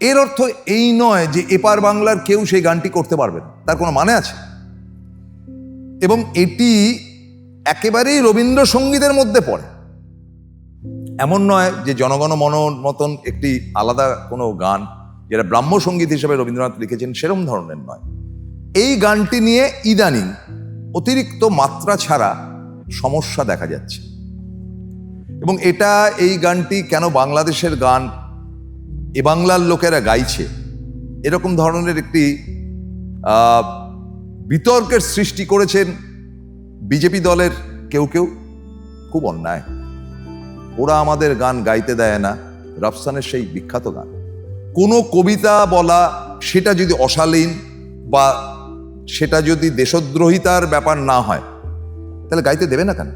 এর অর্থ এই নয় যে এপার বাংলার কেউ সেই গানটি করতে পারবে না। তার কোনো মানে আছে? এবং এটি একেবারেই রবীন্দ্রসঙ্গীতের মধ্যে পড়ে। এমন নয় যে জনগণ মনন মতন একটি আলাদা কোনো গান যেটা ব্রাহ্মসঙ্গীত হিসেবে রবীন্দ্রনাথ লিখেছেন সেরম ধরনের নয়। এই গানটি নিয়ে ইদানিং অতিরিক্ত মাত্রা ছাড়া সমস্যা দেখা যাচ্ছে। এবং এটা এই গানটি কেন বাংলাদেশের গান এ বাংলার লোকেরা গাইছে। এরকম ধরনের একটি বিতর্কের সৃষ্টি করেছেন বিজেপি দলের কেউ কেউ। খুব অন্যায়। ওরা আমাদের গান গাইতে দেয় না। রফসানের সেই বিখ্যাত গান। কোনো কবিতা বলা সেটা যদি অশালীন বা সেটা যদি দেশদ্রোহিতার ব্যাপার না হয়, তাহলে গাইতে দেবে না কেন?